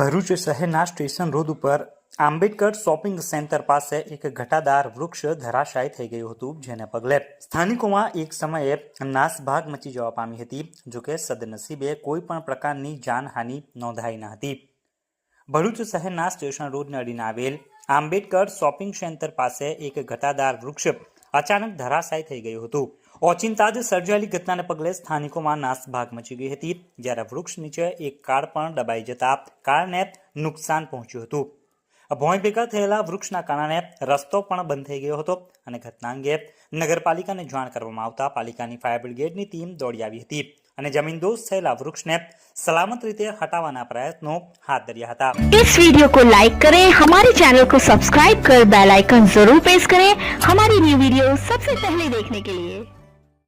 ભરૂચ શહેરના station road ઉપર Ambedkar shopping centre પાસે એક ઘટાદાર વૃક્ષ ધરાશાય થઈ ગયું હતું, જેને પગલે સ્થાનિકોમાં એક સમયે નાસભાગ મચી જવા પામી હતી જોકે સદનસીબે કોઈ પણ પ્રકારની જાનહાનિ નોંધાઈ ન હતી. ભરૂચ શહેરના સ્ટેશન રોડને અડીને આવેલ આંબેડકર શોપિંગ સેન્ટર પાસે એક ઘટાદાર વૃક્ષ અચાનક ધરાશાય થઈ ગયું હતું. ઓચિંતા જ સર્જાયેલી ઘટનાને પગલે સ્થાનિકોમાં નાસભાગ મચી ગઈ હતી જ્યારે વૃક્ષ નીચે એક કાર પણ દબાઈ જતા કારને નુકસાન પહોંચ્યું હતું ભોંય ભેગા થયેલા વૃક્ષના કારણે રસ્તો પણ બંધ થઈ ગયો હતો અને ઘટના અંગે નગરપાલિકાને જાણ કરવામાં આવતા પાલિકાની ફાયર બ્રિગેડની ટીમ દોડી આવી હતી અને જમીનદોસ્ત થયેલા વૃક્ષને સલામત રીતે હટાવવાના પ્રયત્નો હાથ ધર્યા હતા इस वीडियो को लाइक करें हमारे चैनल को सब्सक्राइब कर बेल आइकन जरूर प्रेस करें हमारी न्यू वीडियो सबसे पहले देखने के लिए